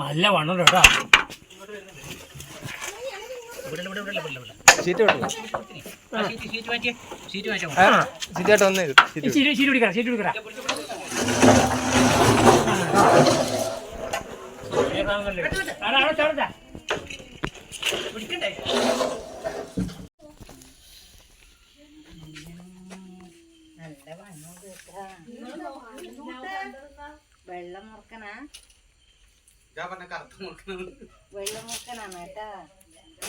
നല്ല വണ്ണുണ്ട് കേട്ടോ സീറ്റ് വിട്ടില്ല സീറ്റ് സീറ്റായിട്ട് വന്നേ സീറ്റ് പിടിക്കണ്ടേ കേട്ടാ വെള്ളം മുറുക്കനാ. വെള്ളം മുറുക്കനാണ് കേട്ടാ.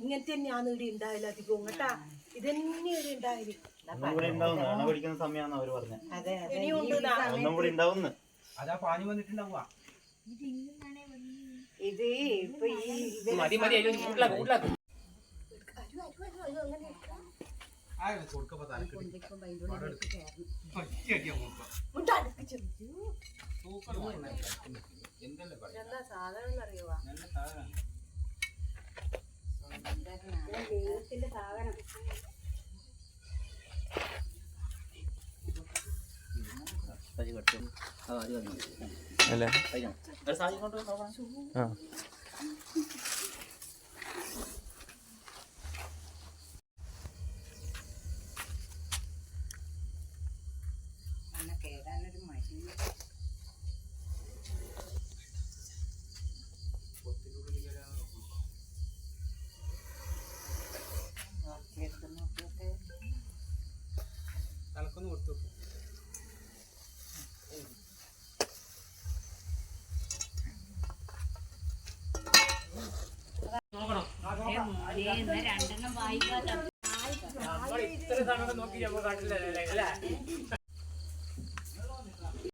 ഇങ്ങനത്തെ തന്നെയാണ് ഇവിടെ ഉണ്ടാവില്ല അധികവും. കേട്ടാ ഇതന്നെ ഇവിടെ ഉണ്ടാവില്ല ഒന്നും കൂടി ഉണ്ടാവുന്നു അണ പിടിക്കുന്ന സമയമാണ് അവർ പറഞ്ഞത് അതെ അതെ. ഇനിയും ഉണ്ട് ദാ. ഒന്നും കൂടി ഉണ്ടാവുന്നു. അതാ പാനി വന്നിട്ടുണ്ടാവുക. ഇത് ഇപ്പൊ ഈ ഇത് മതി മതി. കൂട്ടിലാക്ക് കൂട്ടിലാക്ക് കൊടുക്കപ്പോ അടുപ്പിച്ചു. എന്തല്ലേ പറയാ എന്താ സാധനം എന്നറിയുവാ സജി കടിച്ചു ആ അത് വന്നു അല്ലേ? ആ. കേടാനൊരു മടി. നമ്മൾ ഇത്ര സമയം നോക്കി നമ്മൾ കണ്ടില്ലല്ലേ അല്ലേ?